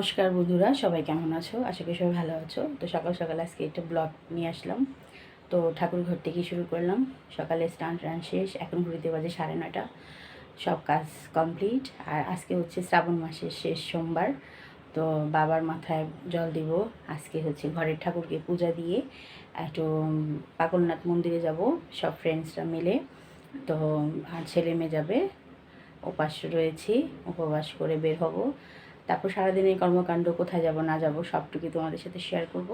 নমস্কার বন্ধুরা, সবাই কেমন আছো? আশা করি সবাই ভালো আছো। তো সকাল সকাল আজকে একটা ব্লগ নিয়ে আসলাম। তো ঠাকুর ঘর থেকে শুরু করলাম। সকালে স্নান টান শেষ, এখন ঘুরিতে বাজে সাড়ে নটা সব কাজ কমপ্লিট আর আজকে হচ্ছে শ্রাবণ মাসের শেষ সোমবার। তো বাবার মাথায় জল দিব। আজকে হচ্ছে ঘরের ঠাকুরকে পূজা দিয়ে একটু পাগলনাথ মন্দিরে যাব, সব ফ্রেন্ডসরা মিলে। তো আর ছেলে মেয়ে যাবে। উপাস রয়েছি, উপবাস করে বের হব। তারপর সারাদিনের কর্মকাণ্ড, কোথায় যাব, না যাব, সবটুকু তোমাদের সাথে শেয়ার করব।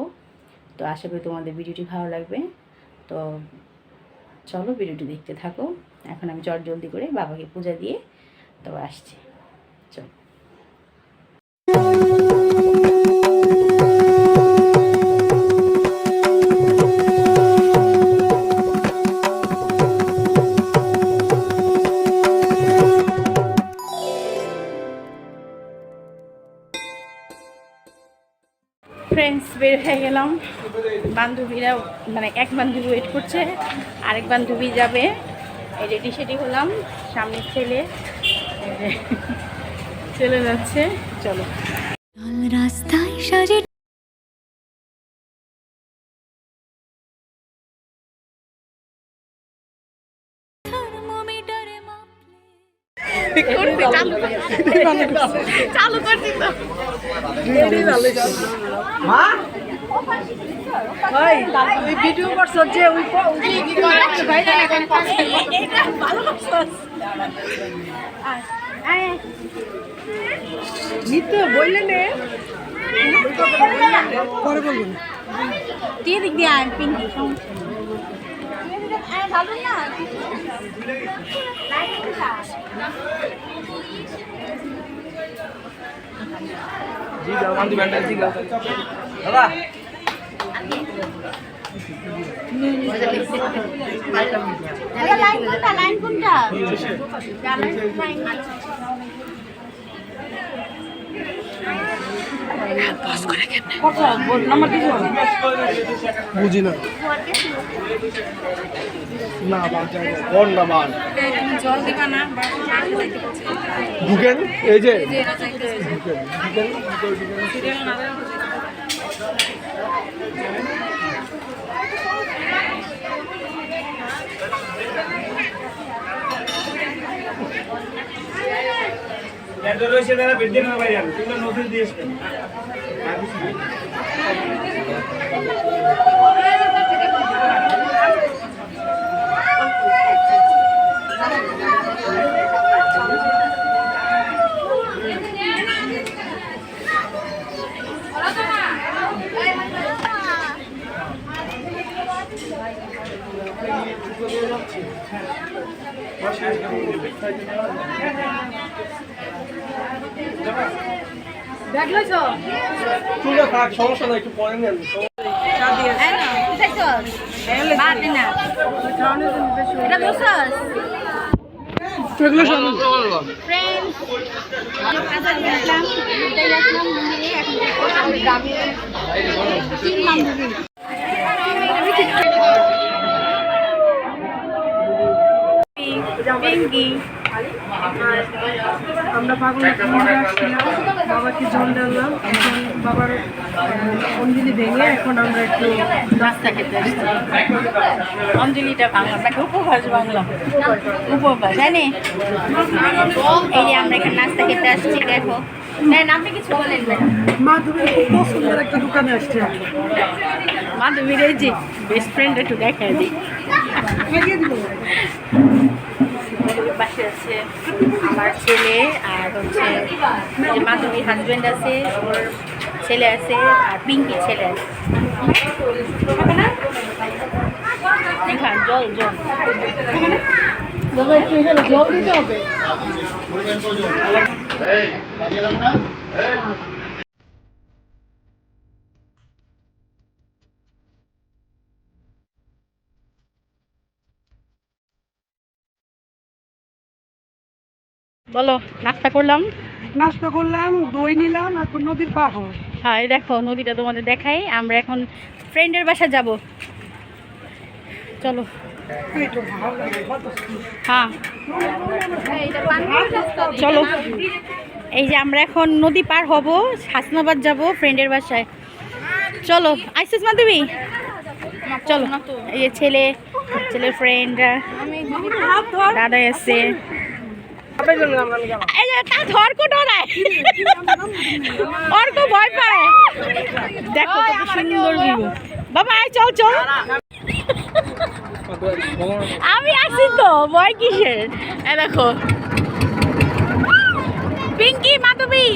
তো আশা করি তোমাদের ভিডিওটি ভালো লাগবে। তো চলো ভিডিওটি দেখতে থাকো। এখন আমি চট জলদি করে বাবাকে পূজা দিয়ে তো আসছি। চলো। বের হয়ে গেলাম। বান্ধবীরা মানে এক বান্ধবী ওয়েট করছে, আরেক বান্ধবী যাবে। রেডি সেডি হলাম। সামনে ছেলে চলে যাচ্ছে। চলো। রাস্তায় সাজে মাপলে চালু করছি তো ভিডিও করছ যে ওই নিতে পরে বলবেন দিয়ে দিক দিয়ে আয় পিঙ্কি লাইন কোনটা লাইন কোনটা বুঝি না না কোন নামান জল ঢুকেন। এই যে রয়েছে তারা বেঁধে না নোটিশ দিয়েছেন চুলে থাক সমস্যা নাই একটু পরে নেন এগুলো আমরা আসছিলাম। বাবাকে জল ডাললাম এখন বাবার অঞ্জলি ভেঙে এখন আমরা একটু নাস্তা খেতে আসছি। অঞ্জলিটা বাংলা নাকি উপবাস বাংলা? উপবাস জানি এই যে আমরা এখানে নাস্তা খেতে আসছি দেখো। আপনি কিছু বলেন না। মাধুরীর খুব পছন্দের একটা দোকানে আসছে। মাধবীর এই যে বেস্ট ফ্রেন্ড একটু দেখা দিই পাশে আছে আমার ছেলে আর হচ্ছে মাধবীর হাজব্যান্ড আছে, ওর ছেলে আছে আর পিঙ্কি ছেলে আছে। জল জল এখানে জল। দিতে হবে বলো নাস্তা করলাম? নাস্তা করলাম দই নিলাম এখন নদীর পার হব হ্যাঁ এই দেখো নদীটা তোমাদের দেখাই আমরা এখন ফ্রেন্ডের বাসা যাব। চলো। হ্যাঁ। চলো। এই যে আমরা এখন নদী পার হব হাসনাবাদ যাব ফ্রেন্ডের বাসায়। চলো আইসিস মাধবী চলো। এই যে ছেলে ছেলের ফ্রেন্ডরা দাদা এসছে। বাবা আমি আছি তো ভয় কিসের? এ দেখো। পিঙ্কি মাধবী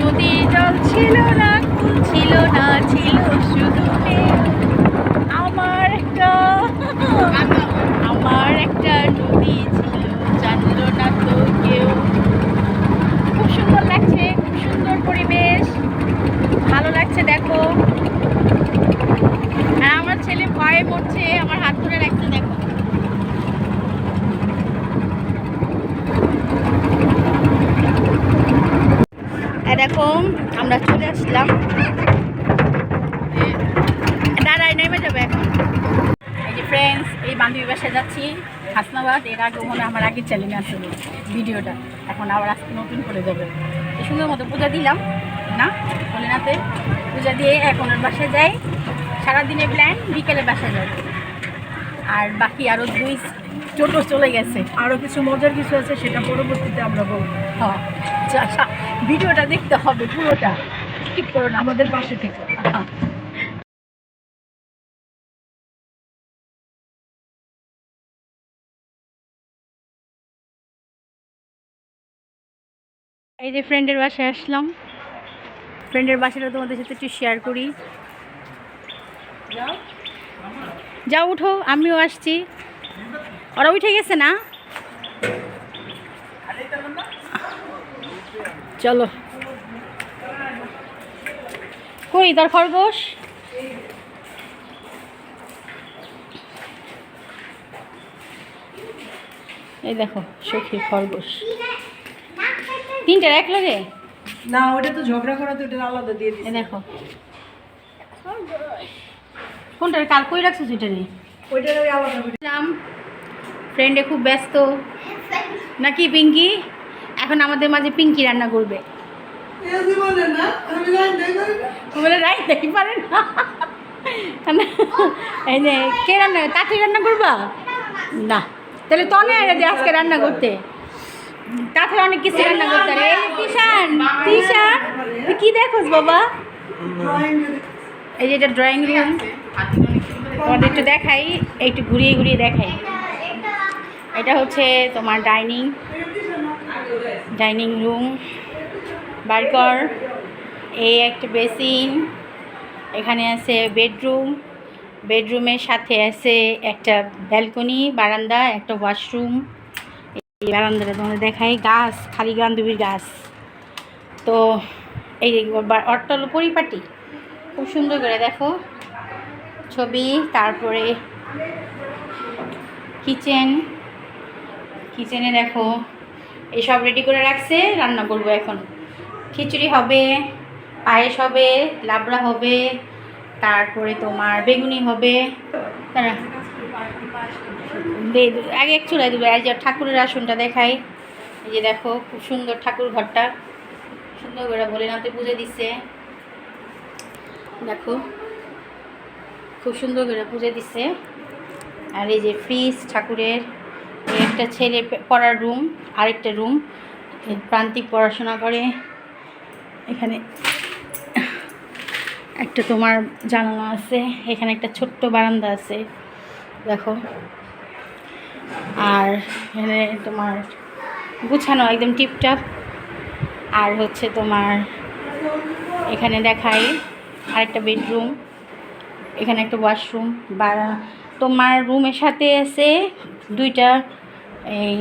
নদীর জল ছিল না কুল ছিল না ছিল শুধু ঢেউ। আমার একটা আমার একটা নদী ছিল জানলো না তো কেউ খুব সুন্দর লাগছে খুব সুন্দর পরিবেশ ভালো লাগছে দেখো আর আমার পড়ছে, আমার হাত ধরে রাখছে, দেখো। এরকম আমরা চলে আসলাম। দাঁড়াই নেমে যাবে এখন। এই ফ্রেন্ডস এই বান্ধবী বাসায় যাচ্ছি, হাসনাবাদ। এর আগে মনে আমার আগের চ্যানেলে আসলে ভিডিওটা। এখন আবার আজকে নতুন করে যাবে। সুন্দর মতো পূজা দিলাম, না? ভোলেনাথে পূজা দিয়ে এখন ওর বাসায় যাই। সারাদিনের প্ল্যান বিকেলে বাসা যাবে। আর বাকি আরও দুই টোটো চলে গেছে। আরও কিছু মজার কিছু আছে সেটা পরবর্তীতে আমরা বলব। হ্যাঁ ভিডিওটা দেখতে হবে পুরোটা। ঠিক করো না আমাদের পাশে থেকে। হ্যাঁ। এই যে ফ্রেন্ডের বাসায় আসলাম। ফ্রেন্ডের বাসাটা তোমাদের সাথে একটু শেয়ার করি। যাও উঠো আমিও আসছি। ওরা উঠে গেছে না? চলো। কই তার খরগোশ? এই দেখো সখীর খরগোশ। তিনটার এক লাগে না ওটা তো ঝগড়া করা তো ওটা আলাদা দিয়ে দিই দেখো। কোনটার কাল কই রাখছো সেটা নিয়ে করে। ফ্রেন্ডে খুব ব্যস্ত। নাকি পিঙ্কি? এখন আমাদের মাঝে পিঙ্কি রান্না করবে। বলে রাই দেখি পারে না। এই যে কে রান্না তাঁতি রান্না করবা? না তাহলে তনে দে আজকে রান্না করতে। তাতে অনেক কিছু রান্না করতে পারে। এই তিশান তিশান তুই কি দেখোস বাবা? এই যে এটা ড্রয়িং রুম তোমাদের একটু দেখাই, একটু ঘুরিয়ে ঘুরিয়ে দেখাই। এটা হচ্ছে তোমার ডাইনিং ডাইনিং রুম বার্কার এই একটা বেসিন এখানে আছে বেডরুম বেডরুমের সাথে আছে একটা ব্যালকনি বারান্দা, একটা ওয়াশরুম এই বারান্দাটা তোমাদের দেখাই, গাছ, খালি গান্ধবীর গাছ। তো এই অট্টল পরিপাটি। খুব সুন্দর করে দেখো ছবি, তারপরে কিচেন কিচেনে দেখো এসব রেডি করে রাখছে, রান্না করব এখন। খিচুড়ি হবে, পায়েস হবে, লাবড়া হবে, তারপরে তোমার বেগুনি হবে। দে- আগে এক চুলাই দেবে আর যে ঠাকুরের আসনটা দেখাই। এই যে দেখো, খুব সুন্দর ঠাকুর ঘরটা। সুন্দর করে বলে নাতে বুঝে দিচ্ছে। দেখো, খুব সুন্দর করে পুজো দিচ্ছে আর এই যে ফ্রিজ, ঠাকুরের একটা ছেলে পড়ার রুম, আরেকটা রুম প্রান্তিক পড়াশোনা করে। এখানে একটা তোমার জানালা আছে, এখানে একটা ছোট্ট বারান্দা আছে, দেখো। আর এখানে তোমার গুছানো একদম টিপটাপ। আর হচ্ছে তোমার এখানে দেখাই আরেকটা বেডরুম, এখানে একটা ওয়াশরুম বা তোমার রুমের সাথে আছে দুইটা, এই,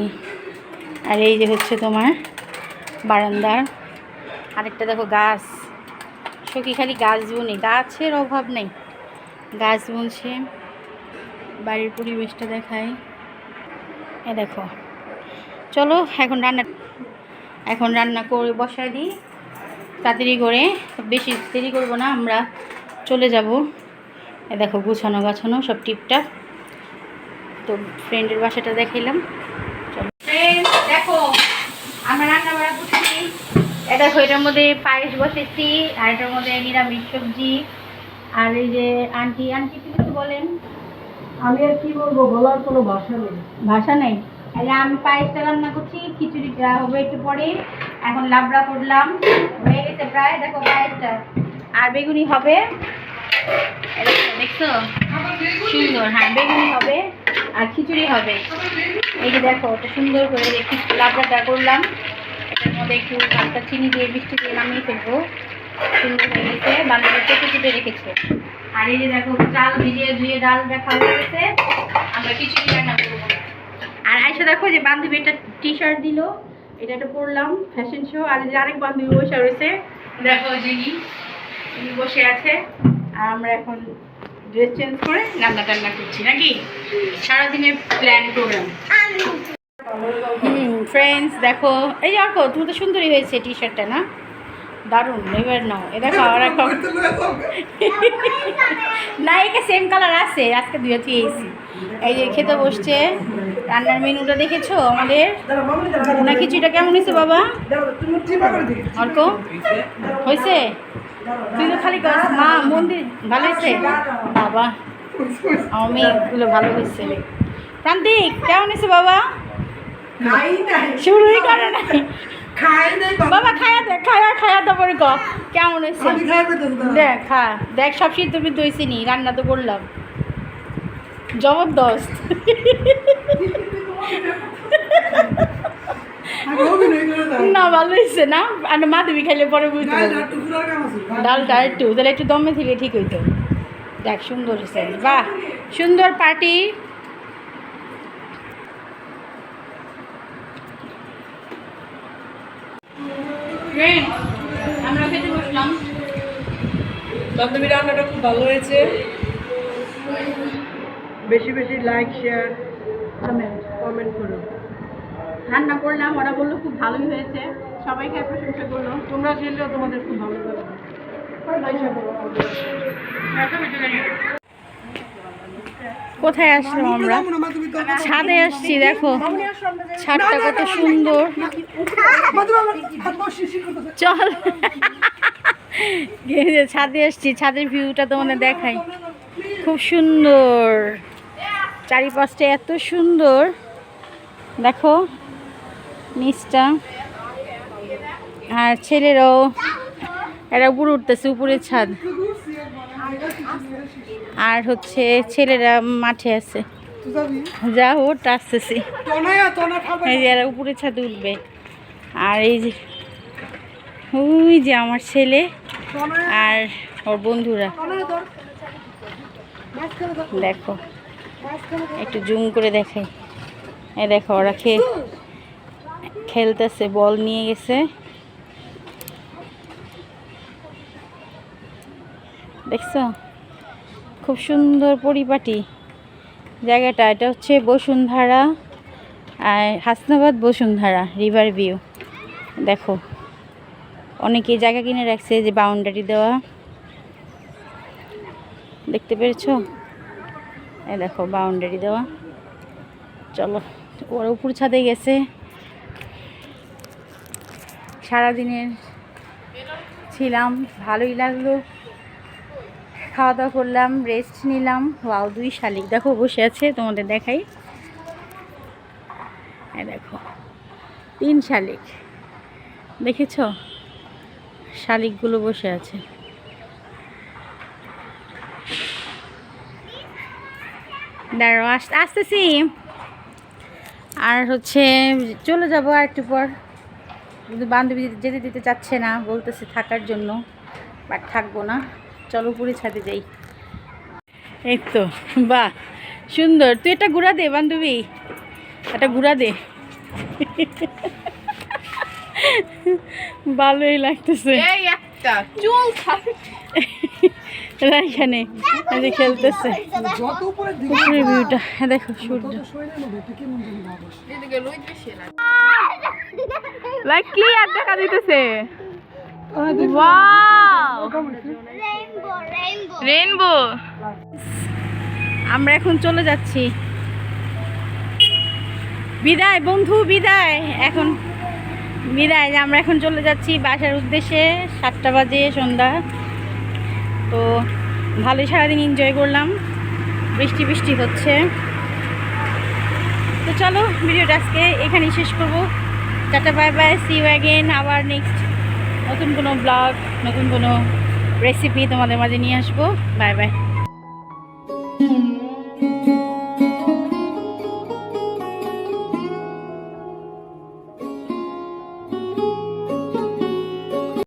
আর এই যে হচ্ছে তোমার বারান্দার আরেকটা দেখো গাছ, সখী খালি গাছ বুনে, গাছের অভাব নেই, গাছ বুনছে, বাড়ির পরিবেশটা দেখায়, এ দেখো, চলো এখন রান্না এখন রান্না করে বসাই দিই। তাড়াতাড়ি করে বেশি দেরি করব না আমরা চলে যাব। এ দেখো গুছানো গাছানো সব টিপটাপ। তো ফ্রেন্ডের বাসাটা দেখাইলাম। দেখো আমরা রান্না বাড়া করছি। এ দেখো এটার মধ্যে পায়েস বসেছি আর এটার মধ্যে নিরামিষ সবজি। আর এই যে আন্টি আন্টি কিছু বলেন। আমি আর কি বলব বলার কোনো ভাষা নেই। ভাষা নেই? যে আমি পায়েসটা রান্না করছি খিচুড়িটা হবে একটু পরে। এখন লাবড়া করলাম। হয়ে গেছে প্রায়, দেখো পায়েসটা আর বেগুনি হবে। দেখছ? সুন্দর হ্যাঁ বেগুনি হবে আর খিচুড়ি হবে। এই যে দেখো সুন্দর করে লাবড়াটা করলাম। এটার মধ্যে একটু হালকা চিনি দিয়ে, মিষ্টি দিয়ে নামিয়ে ফেলব। সুন্দর হয়ে গেছে বান্ধবী কেটে কেটে রেখেছে। আর এই যে দেখো, চাল ভিজিয়ে ধুয়ে ডাল দেখা হয়ে গেছে। আমরা খিচুড়ি রান্না করব। আর আইসা দেখো যে বান্ধবী একটা টি শার্ট দিল। এটা একটা পরলাম ফ্যাশন শো আর যে আরেক বান্ধবী বসে রয়েছে, দেখো উনি বসে আছে, আর আমরা এখন ড্রেস চেঞ্জ করে রান্না টান্না করছি, নাকি? সারাদিনের প্ল্যান প্রোগ্রাম হুম ফ্রেন্ডস দেখো, এই অর্ক, তুমি তো সুন্দরী হয়েছে টি শার্টটা না? দারুণ, এবার নাও। এ দেখো, আর এখন না, একে সেম কালার আছে, আজকে দুই এসি এই যে খেতে বসছে রান্নার মেনুটা দেখেছ আমাদের? না খিচুড়িটা কেমন হয়েছে বাবা? অর্ক? হয়েছে? তুই তো খালি মা মন্দির ভালো হয়েছে? বাবা আমার মেয়েগুলো ভালো হয়েছে। প্রান্তিক কেমন হয়েছে বাবা? শুরুই করে নাই বাবা। খায়া দেখ খায়া খায়া তারপরে ক। কেমন হয়েছে? দেখ খা। দেখ সব সিদ্ধ বিদ্ধ হয়েছে নি রান্না তো করলাম। জবরদস্ত না ভালো হয়েছে না? আর মা মাধবী খাইলে পরে বুঝতে পারব। ডালটা একটু তাহলে একটু দমে থেকে ঠিক হইতো। দেখ সুন্দর হয়েছে। বাহ সুন্দর পার্টি। আমরা খেতে বসলাম। বান্ধবী রান্নাটা খুব ভালো হয়েছে। বেশি বেশি লাইক শেয়ার কমেন্ট কমেন্ট করো রান্না করলাম ওরা বলল খুব ভালোই হয়েছে সবাই খেয়ে প্রশংসা করল তোমরা খেলেও তোমাদের খুব ভালো লাগবে কোথায় আসলাম আমরা ছাদে আসছি দেখো ছাদটা কত সুন্দর চল ছাদে আসছি ছাদের ভিউটা তোমাদের দেখাই খুব সুন্দর চারিপাশটা এত সুন্দর। দেখো, নিচটা। আর ছেলেরাও, এরা উপরে উঠতেছে উপরে ছাদ। আর হচ্ছে ছেলেরা মাঠে আছে। যা ওট আসতেছি। এই যে এরা উপরে ছাদে উঠবে। আর এই যে, ওই যে আমার ছেলে আর ওর বন্ধুরা। দেখো। একটু জুম করে দেখাই এই দেখো, ওরা খে খেলতেছে, বল নিয়ে গেছে। দেখছ? খুব সুন্দর পরিপাটি জায়গাটা। এটা হচ্ছে বসুন্ধরা, আর হাসনাবাদ বসুন্ধরা, রিভার ভিউ। দেখো, অনেকে জায়গা কিনে রাখছে যে বাউন্ডারি দেওয়া। দেখতে পেরেছ? এই দেখো বাউন্ডারি দেওয়া। চলো, ওরা উপর ছাদে গেছে। সারাদিনের ছিলাম, ভালোই লাগল। খাওয়া দাওয়া করলাম রেস্ট নিলাম। ওয়াও দুই শালিক। দেখো, বসে আছে, তোমাদের দেখাই। এই দেখো, তিন শালিক। দেখেছ? শালিকগুলো বসে আছে। আসতেছি। আর হচ্ছে চলে যাব আর একটু পর। কিন্তু বান্ধবী যেতে দিতে চাচ্ছে না, বলতেছে থাকার জন্য বাট থাকব না। চলো পুরী ছাদে যাই। এই তো, বাহ, সুন্দর। তুই এটা ঘুরা দে বান্ধবী। একটা ঘুরা দে। ভালোই লাগতেছে। চুল এরা এখানে যে খেলতেছে। ভিউটা দেখো সূর্য লাইক ক্লিয়ার দেখা দিতেছে। রেইনবো আমরা এখন চলে যাচ্ছি। বিদায়, বন্ধু, বিদায়। এখন বিদায়, আমরা এখন চলে যাচ্ছি বাসার উদ্দেশ্যে সাতটা বাজে সন্ধ্যা। তো ভালোই সারাদিন এনজয় করলাম। বৃষ্টি বৃষ্টি হচ্ছে। তো চলো, ভিডিওটা আজকে এখানেই শেষ করব। Tata bye bye see you again আবার নেক্সট নতুন কোনো ব্লগ নতুন কোনো রেসিপি তোমাদের মাঝে নিয়ে আসব। Bye bye